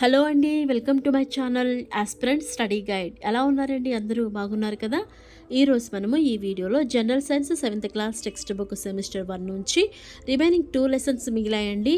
Hello అండి welcome to my channel aspirant study guide ఎలా ఉన్నారండి? అందరూ బాగున్నారు కదా? ఈరోజు మనము ఈ వీడియోలో general science seventh class textbook semester one నుంచి రిమైనింగ్ టూ లెసన్స్ మిగిలాయండి.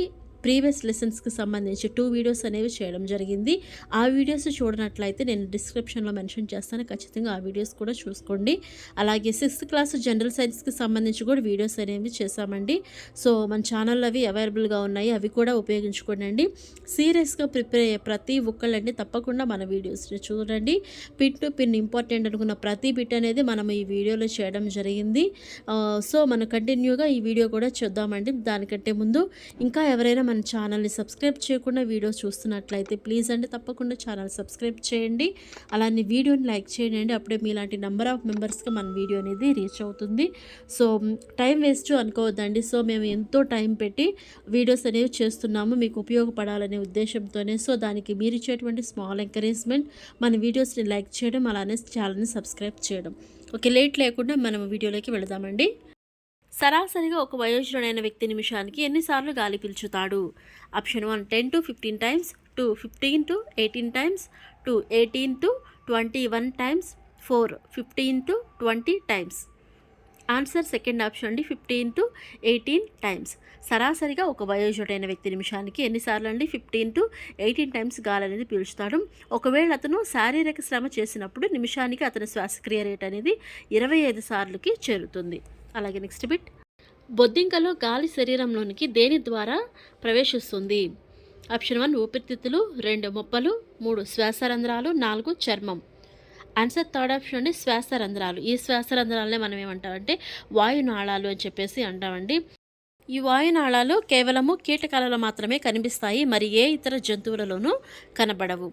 ప్రీవియస్ లెసన్స్కి సంబంధించి టూ వీడియోస్ అనేవి చేయడం జరిగింది. ఆ వీడియోస్ చూడనట్లయితే నేను డిస్క్రిప్షన్లో మెన్షన్ చేస్తాను. ఖచ్చితంగా ఆ వీడియోస్ కూడా చూసుకోండి. అలాగే సిక్స్త్ క్లాస్ జనరల్ సైన్స్కి సంబంధించి కూడా వీడియోస్ అనేవి చేశామండి. సో మన ఛానల్లో అవి అవైలబుల్గా ఉన్నాయి. అవి కూడా ఉపయోగించుకోండి సీరియస్గా ప్రిపేర్ అయ్యే ప్రతి ఒక్కళ్ళండి తప్పకుండా మన వీడియోస్ని చూడండి. పిన్ టు పిన్ ఇంపార్టెంట్ అనుకున్న ప్రతి బిట్ అనేది మనం ఈ వీడియోలో చేయడం జరిగింది. సో మనం కంటిన్యూగా ఈ వీడియో కూడా చూద్దామండి. దానికంటే ముందు ఇంకా ఎవరైనా మన ఛానల్ని సబ్స్క్రైబ్ చేయకుండా వీడియోస్ చూస్తున్నట్లయితే ప్లీజ్ అండి తప్పకుండా ఛానల్ సబ్స్క్రైబ్ చేయండి. అలానే వీడియోని లైక్ చేయండి. అప్పుడే మీలాంటి నెంబర్ ఆఫ్ మెంబర్స్కి మన వీడియో అనేది రీచ్ అవుతుంది. సో టైం వేస్ట్ అనుకోవద్దండి. సో మేము ఎంతో టైం పెట్టి వీడియోస్ అనేవి చేస్తున్నాము. మీకు ఉపయోగపడాలనే ఉద్దేశంతోనే. సో దానికి మీరు ఇచ్చేటువంటి స్మాల్ ఎంకరేజ్మెంట్ మన వీడియోస్ని లైక్ చేయడం అలానే ఛానల్ని సబ్స్క్రైబ్ చేయడం. ఓకే లేట్ లేకుండా మనం వీడియోలోకి వెళదామండి. సరాసరిగా ఒక వయోజనుడైన వ్యక్తి నిమిషానికి ఎన్నిసార్లు గాలి పీల్చుతాడు? Option one ten to fifteen times two fifteen to eighteen times two eighteen to twenty one times four fifteen to twenty times. Answer second option అండి ఫిఫ్టీన్ టు ఎయిటీన్ టైమ్స్. సరాసరిగా ఒక వయోజుడైన వ్యక్తి నిమిషానికి ఎన్నిసార్లు అండి ఫిఫ్టీన్ టు ఎయిటీన్ టైమ్స్ గాలి అనేది పీల్చుతాడు. ఒకవేళ అతను శారీరక శ్రమ చేసినప్పుడు నిమిషానికి అతని శ్వాసక్రియ రేట్ అనేది ఇరవై ఐదు సార్లుకి చేరుతుంది. అలాగే నెక్స్ట్ బిట్. బొద్దింకలో గాలి శరీరంలోనికి దేని ద్వారా ప్రవేశిస్తుంది? ఆప్షన్ వన్ ఊపిరితిత్తులు రెండు మొప్పలు మూడు శ్వాసరంధ్రాలు నాలుగు చర్మం. ఆన్సర్ థర్డ్ ఆప్షన్ అండి శ్వాసరంధ్రాలు. ఈ శ్వాసరంధ్రాలనే మనం ఏమంటామంటే వాయునాళాలు అని చెప్పేసి అంటామండి. ఈ వాయునాళాలు కేవలము కీటకాలలో మాత్రమే కనిపిస్తాయి మరి ఏ ఇతర జంతువులలోనూ కనబడవు.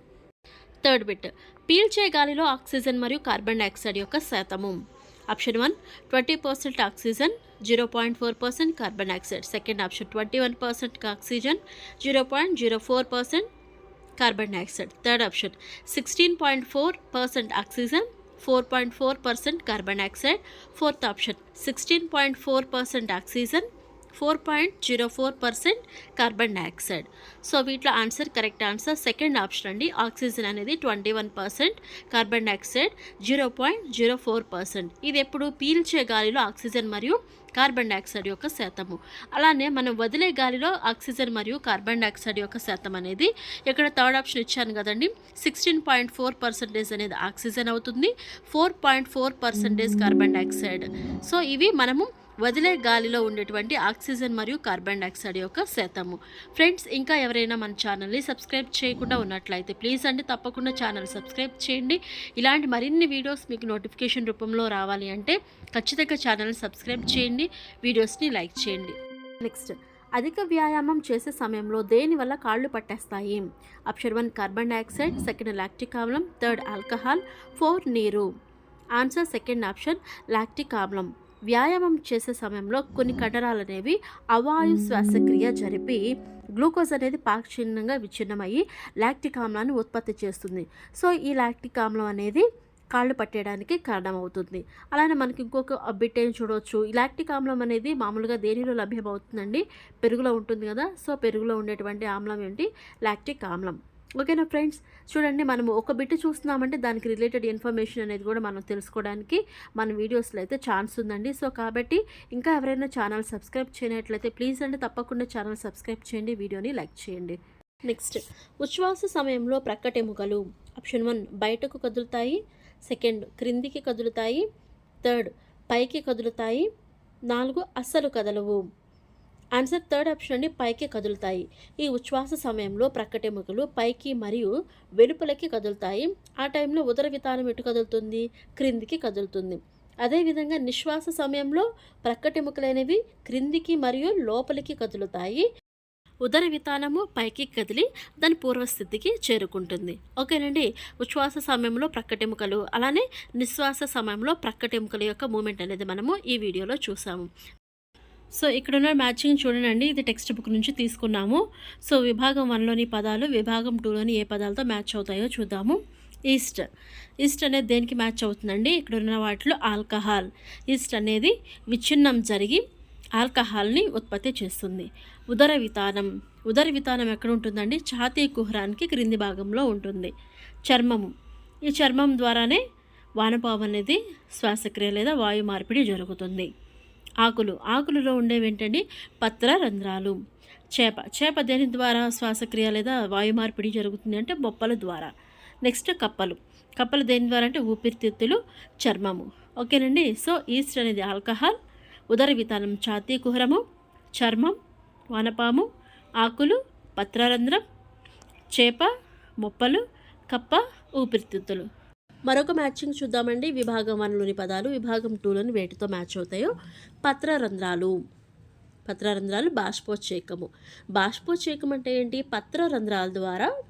థర్డ్ బిట్ పీల్చే గాలిలో ఆక్సిజన్ మరియు కార్బన్ డైఆక్సైడ్ యొక్క శాతము. Option 1 20% oxygen 0.4% carbon dioxide. Second option 21% oxygen 0.04% carbon dioxide. Third option 16.4% oxygen 4.4% carbon dioxide. Fourth option 16.4% oxygen four point point zero four percent carbon dioxide. So వీటిలో answer correct answer second option అండి. Oxygen అనేది twenty one percent carbon dioxide zero point zero four percent. ఇది ఎప్పుడు పీల్చే గాలిలో oxygen మరియు carbon dioxide యొక్క శాతము. అలానే మనం వదిలే గాలిలో ఆక్సిజన్ మరియు కార్బన్ డైఆక్సైడ్ యొక్క శాతం అనేది ఇక్కడ థర్డ్ ఆప్షన్ ఇచ్చాను కదండి. సిక్స్టీన్ పాయింట్ ఫోర్ పర్సెంటేజ్ అనేది ఆక్సిజన్ అవుతుంది. Four point four percentage carbon dioxide. So ఇవి మనము వదిలే గాలిలో ఉండేటువంటి ఆక్సిజన్ మరియు కార్బన్ డైఆక్సైడ్ యొక్క శాతము. ఫ్రెండ్స్ ఇంకా ఎవరైనా మన ఛానల్ని సబ్స్క్రైబ్ చేయకుండా ఉన్నట్లయితే ప్లీజ్ అండి తప్పకుండా ఛానల్ సబ్స్క్రైబ్ చేయండి. ఇలాంటి మరిన్ని వీడియోస్ మీకు నోటిఫికేషన్ రూపంలో రావాలి అంటే ఖచ్చితంగా ఛానల్ని సబ్స్క్రైబ్ చేయండి వీడియోస్ని లైక్ చేయండి. నెక్స్ట్ అధిక వ్యాయామం చేసే సమయంలో దేని వల్ల కాళ్ళు పట్టేస్తాయి? Option one carbon dioxide. Second lactic ఆమ్లం. Third alcohol. ఫోర్ నీరు. ఆన్సర్ సెకండ్ ఆప్షన్ లాక్టిక్ ఆమ్లం. వ్యాయామం చేసే సమయంలో కొన్ని కండరాలు అనేవి అవాయు శ్వాసక్రియ జరిపి గ్లూకోజ్ అనేది పాక్షిణంగా విచ్ఛిన్నమయ్యి లాక్టిక్ ఆమ్లాన్ని ఉత్పత్తి చేస్తుంది. సో ఈ లాక్టిక్ ఆమ్లం అనేది కాళ్ళు పట్టేయడానికి కారణమవుతుంది. అలానే మనకి ఇంకొక బిట్టేం చూడవచ్చు ఈ లాక్టిక్ ఆమ్లం అనేది మామూలుగా దేనిలో లభ్యమవుతుందండి? పెరుగులో ఉంటుంది కదా. సో పెరుగులో ఉండేటువంటి ఆమ్లం ఏంటి? లాక్టిక్ ఆమ్లం. ఓకేనా ఫ్రెండ్స్? చూడండి మనము ఒక బిట్ చూస్తున్నామంటే దానికి రిలేటెడ్ ఇన్ఫర్మేషన్ అనేది కూడా మనం తెలుసుకోవడానికి మన వీడియోస్లో అయితే ఛాన్స్ ఉందండి. సో కాబట్టి ఇంకా ఎవరైనా ఛానల్ సబ్స్క్రైబ్ చేయనట్లయితే ప్లీజ్ అండి తప్పకుండా ఛానల్ సబ్స్క్రైబ్ చేయండి వీడియోని లైక్ చేయండి. నెక్స్ట్ ఉచ్ఛ్వాస సమయంలో ప్రక్కటెముకలు ఆప్షన్ వన్ బయటకు కదులుతాయి. సెకండ్ క్రిందికి కదులుతాయి. థర్డ్ పైకి కదులుతాయి. నాలుగు అస్సలు కదలవు. ఆన్సర్ థర్డ్ ఆప్షన్ నుండి పైకి కదులుతాయి. ఈ ఉచ్ఛ్వాస సమయంలో ప్రక్కటెముకలు పైకి మరియు వెలుపలకి కదులుతాయి. ఆ టైంలో ఉదర వితానం ఎటు కదులుతుంది? క్రిందికి కదులుతుంది. అదేవిధంగా నిశ్వాస సమయంలో ప్రక్కటెముకలైనవి క్రిందికి మరియు లోపలికి కదులుతాయి. ఉదర వితానము పైకి కదిలి దాని పూర్వస్థితికి చేరుకుంటుంది. ఓకేనండి? ఉచ్ఛ్వాస సమయంలో ప్రక్కటెముకలు అలానే నిశ్వాస సమయంలో ప్రక్కటెముకల యొక్క మూమెంట్ అనేది మనము ఈ వీడియోలో చూసాము. సో ఇక్కడ ఉన్న మ్యాచింగ్ చూడండి ఇది టెక్స్ట్ బుక్ నుంచి తీసుకున్నాము. సో విభాగం వన్లోని పదాలు విభాగం టూలోని ఏ పదాలతో మ్యాచ్ అవుతాయో చూద్దాము. ఈస్ట్ ఈస్ట్ అనేది దేనికి మ్యాచ్ అవుతుందండి? ఇక్కడ ఉన్న వాటిలో ఆల్కహాల్ ఈస్ట్ అనేది విచ్ఛిన్నం జరిగి ఆల్కహాల్ని ఉత్పత్తి చేస్తుంది. ఉదర వితానం. ఉదర వితానం ఎక్కడ ఉంటుందండి? ఛాతీ కుహరానికి క్రింది భాగంలో ఉంటుంది. చర్మము ఈ చర్మం ద్వారానే వానపాము అనేది శ్వాసక్రియ లేదా వాయు మార్పిడి జరుగుతుంది. ఆకులు. ఆకులలో ఉండేవి ఏంటండి పత్ర రంధ్రాలు చేప. చేప దేని ద్వారా శ్వాసక్రియ లేదా వాయు మార్పిడి జరుగుతుంది అంటే బొప్పల ద్వారా. నెక్స్ట్ కప్పలు. కప్పలు దేని ద్వారా అంటే ఊపిరితిత్తులు చర్మము. ఓకేనండి? సో ఈస్ట్ అనేది ఆల్కహాల్ ఉదర వితానం ఛాతీ కుహరము చర్మం వానపాము ఆకులు పత్రరంధ్రం చేప మొప్పలు కప్ప ఊపిరితిత్తులు. మరొక మ్యాచింగ్ చూద్దామండి. విభాగం వన్లోని పదాలు విభాగం టూలోని వేటితో మ్యాచ్ అవుతాయో పత్రరంధ్రాలు. పత్రరంధ్రాలు బాష్పోచ్చేకము. బాష్పోచ్చేకం అంటే ఏంటి? పత్రరంధ్రాల ద్వారా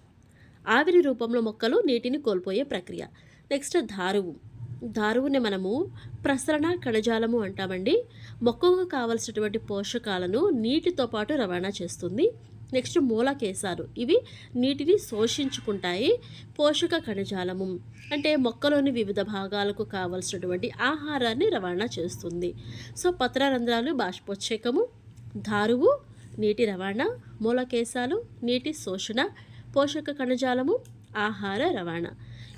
ఆవిరి రూపంలో మొక్కలు నీటిని కోల్పోయే ప్రక్రియ. నెక్స్ట్ దారువు దారువుని మనము ప్రసరణ కణజాలము అంటామండి. మొక్కకు కావలసినటువంటి పోషకాలను నీటితో పాటు రవాణా చేస్తుంది. నెక్స్ట్ మూలకేశాలు. ఇవి నీటిని శోషించుకుంటాయి. పోషక కణజాలము అంటే మొక్కలోని వివిధ భాగాలకు కావలసినటువంటి ఆహారాన్ని రవాణా చేస్తుంది. సో పత్రరంధ్రాలు బాష్పోచ్చేకము దారువు నీటి రవాణా మూలకేశాలు నీటి శోషణ పోషక కణజాలము ఆహార రవాణా.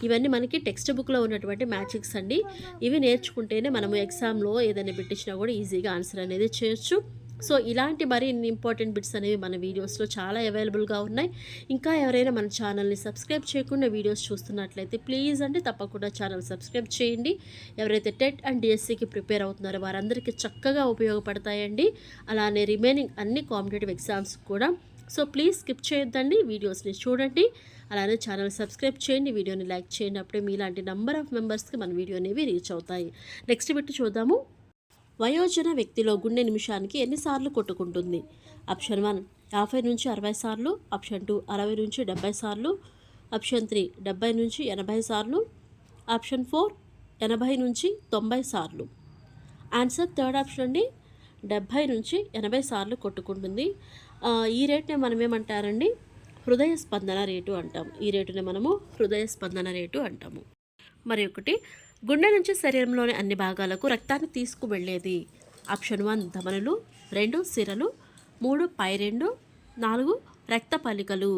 ఇవన్నీ మనకి టెక్స్ట్ బుక్లో ఉన్నటువంటి మ్యాచిక్స్ అండి. ఇవి నేర్చుకుంటేనే మనము ఎగ్జామ్లో ఏదైనా పెట్టించినా కూడా ఈజీగా ఆన్సర్ అనేది చేయొచ్చు. సో ఇలాంటి మరిన్ని ఇంపార్టెంట్ బిట్స్ అనేవి మన వీడియోస్లో చాలా అవైలబుల్గా ఉన్నాయి. ఇంకా ఎవరైనా మన ఛానల్ని సబ్స్క్రైబ్ చేయకుండా వీడియోస్ చూస్తున్నట్లయితే ప్లీజ్ అంటే తప్పకుండా ఛానల్ సబ్స్క్రైబ్ చేయండి. ఎవరైతే టెట్ అండ్ డిఎస్సికి ప్రిపేర్ అవుతున్నారో వారందరికీ చక్కగా ఉపయోగపడతాయండి. అలానే రిమైనింగ్ అన్ని కాంపిటేటివ్ ఎగ్జామ్స్ కూడా. సో ప్లీజ్ స్కిప్ చేయొద్దండి వీడియోస్ని చూడండి. అలానే ఛానల్ సబ్స్క్రైబ్ చేయండి వీడియోని లైక్ చేయండి. అప్పుడే మీలాంటి నెంబర్ ఆఫ్ మెంబర్స్కి మన వీడియో అనేవి రీచ్ అవుతాయి. నెక్స్ట్ బిట్ చూద్దాము. వయోజన వ్యక్తిలో గుండె నిమిషానికి ఎన్నిసార్లు కొట్టుకుంటుంది? ఆప్షన్ వన్ యాభై నుంచి అరవై సార్లు. ఆప్షన్ టూ అరవై నుంచి డెబ్బై సార్లు. ఆప్షన్ త్రీ డెబ్బై నుంచి ఎనభై సార్లు. ఆప్షన్ ఫోర్ ఎనభై నుంచి తొంభై సార్లు. ఆన్సర్ థర్డ్ ఆప్షన్ అండి. డెబ్భై నుంచి ఎనభై సార్లు కొట్టుకుంటుంది. ఈ రేట్నే మనం ఏమంటారండి? హృదయ స్పందన రేటు అంటాం. ఈ రేటుని మనము హృదయ స్పందన రేటు అంటాము. మరి ఒకటి గుండె నుంచి శరీరంలోని అన్ని భాగాలకు రక్తాన్ని తీసుకువెళ్ళేది. Option one ధమనులు. రెండు సిరలు. మూడు పై రెండు. నాలుగు రక్త పలికలు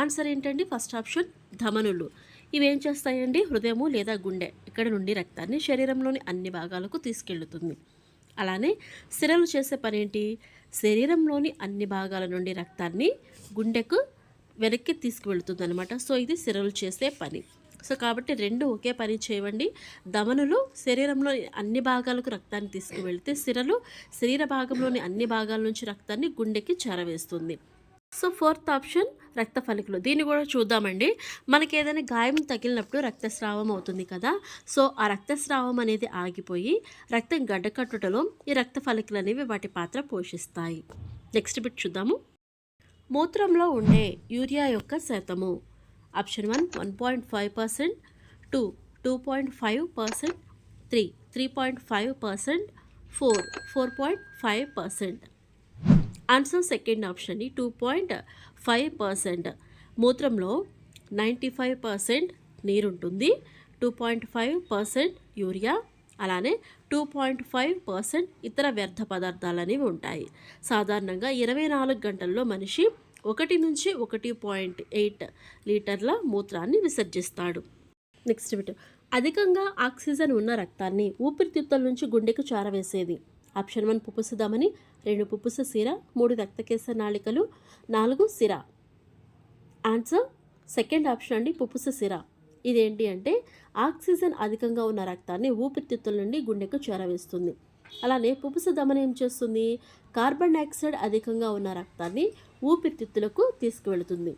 ఆన్సర్ ఏంటండి? ఫస్ట్ ఆప్షన్ ధమనులు. ఇవేం చేస్తాయండి? హృదయము లేదా గుండె ఇక్కడ నుండి రక్తాన్ని శరీరంలోని అన్ని భాగాలకు తీసుకెళ్తుంది అలానే సిరలు చేసే పని ఏంటి శరీరంలోని అన్ని భాగాల నుండి రక్తాన్ని గుండెకు వెనక్కి తీసుకువెళ్తుంది అనమాట సో ఇది సిరలు చేసే పని. సో కాబట్టి రెండు ఒకే పని చేయండి ధమనులు శరీరంలోని అన్ని భాగాలకు రక్తాన్ని తీసుకువెళ్తే సిరలు శరీర భాగంలోని అన్ని భాగాల నుంచి రక్తాన్ని గుండెకి చేరవేస్తుంది. సో ఫోర్త్ ఆప్షన్ రక్త ఫలికలు. దీన్ని కూడా చూద్దామండి. మనకి ఏదైనా గాయం తగిలినప్పుడు రక్తస్రావం అవుతుంది కదా. సో ఆ రక్తస్రావం అనేది ఆగిపోయి రక్తం గడ్డకట్టుటలో ఈ రక్త ఫలికలు అనేవి వాటి పాత్ర పోషిస్తాయి. నెక్స్ట్ బిట్ చూద్దాము. మూత్రంలో ఉండే యూరియా యొక్క శాతము. Option one one point five percent two two point five percent three three point five percent four four point five percent. Answer second option two point five percent. మూత్రంలో ninety five percent నీరుంటుంది two point five percent urea అలానే two point five percent ఇతర వ్యర్థ పదార్థాలు అనేవి ఉంటాయి. సాధారణంగా ఇరవై నాలుగు గంటల్లో మనిషి ఒకటి నుంచి ఒకటి పాయింట్ ఎయిట్ లీటర్ల మూత్రాన్ని విసర్జిస్తాడు. Next bit. అధికంగా ఆక్సిజన్ ఉన్న రక్తాన్ని ఊపిరితిత్తుల నుంచి గుండెకు చారవేసేది. ఆప్షన్ వన్ పుప్పుస ధమని రెండు పుప్పుస సిర మూడు రక్తకేశ నాళికలు నాలుగు సిర. ఆన్సర్ సెకండ్ ఆప్షన్ అండి పుప్పుస సిర. ఇదేంటి అంటే ఆక్సిజన్ అధికంగా ఉన్న రక్తాన్ని ఊపిరితిత్తుల నుండి గుండెకు చేరవేస్తుంది. అలానే పుప్పుస దమనం ఏం చేస్తుంది? కార్బన్ డైఆక్సైడ్ అధికంగా ఉన్న రక్తాన్ని ఊపిరితిత్తులకు తీసుకువెళుతుంది.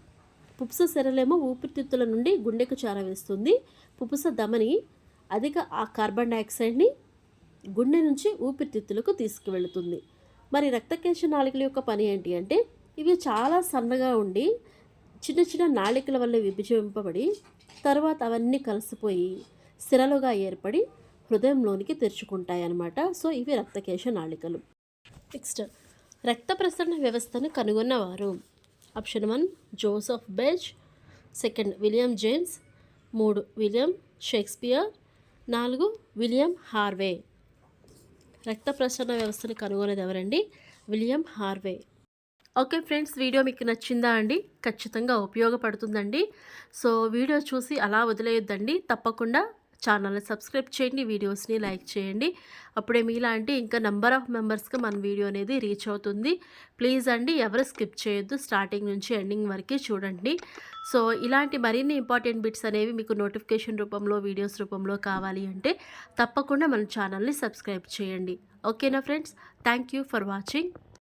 పుప్స సెరలేమో ఊపిరితిత్తుల నుండి గుండెకు చేరవేస్తుంది. పుపుస దమని అధిక ఆ కార్బన్ డైఆక్సైడ్ని గుండె నుంచి ఊపిరితిత్తులకు తీసుకువెళుతుంది. మరి రక్తకేశ నాళికల యొక్క పని ఏంటి అంటే ఇవి చాలా సన్నగా ఉండి చిన్న చిన్న నాళికల వల్ల విభజింపబడి తర్వాత అవన్నీ కలిసిపోయి సిరలుగా ఏర్పడి హృదయంలోనికి తెరుచుకుంటాయి అన్నమాట సో ఇవి రక్తకేశ నాళికలు. నెక్స్ట్ రక్త ప్రసరణ వ్యవస్థను కనుగొన్నవారు. ఆప్షన్ వన్ జోసఫ్ బెజ్ సెకండ్ విలియం జేమ్స్ మూడు విలియం షేక్స్పియర్ నాలుగు విలియం హార్వే రక్త ప్రసరణ వ్యవస్థను కనుగొనేది ఎవరండి? William Harvey okay friends video మీకు నచ్చిందా అండి? ఖచ్చితంగా ఉపయోగపడుతుందండి. సో వీడియో చూసి అలా వదిలేయొద్దండి. తప్పకుండా ఛానల్ని సబ్స్క్రైబ్ చేయండి వీడియోస్ని లైక్ చేయండి. అప్పుడే మీలాంటి ఇంకా నెంబర్ ఆఫ్ మెంబర్స్కి మన వీడియో అనేది రీచ్ అవుతుంది. ప్లీజ్ అండి ఎవరు స్కిప్ చేయొద్దు స్టార్టింగ్ నుంచి ఎండింగ్ వరకు చూడండి. సో ఇలాంటి మరిన్ని ఇంపార్టెంట్ బిట్స్ అనేవి మీకు నోటిఫికేషన్ రూపంలో వీడియోస్ రూపంలో కావాలి అంటే తప్పకుండా మన ఛానల్ని సబ్స్క్రైబ్ చేయండి. ఓకేనా friends? Thank you for watching.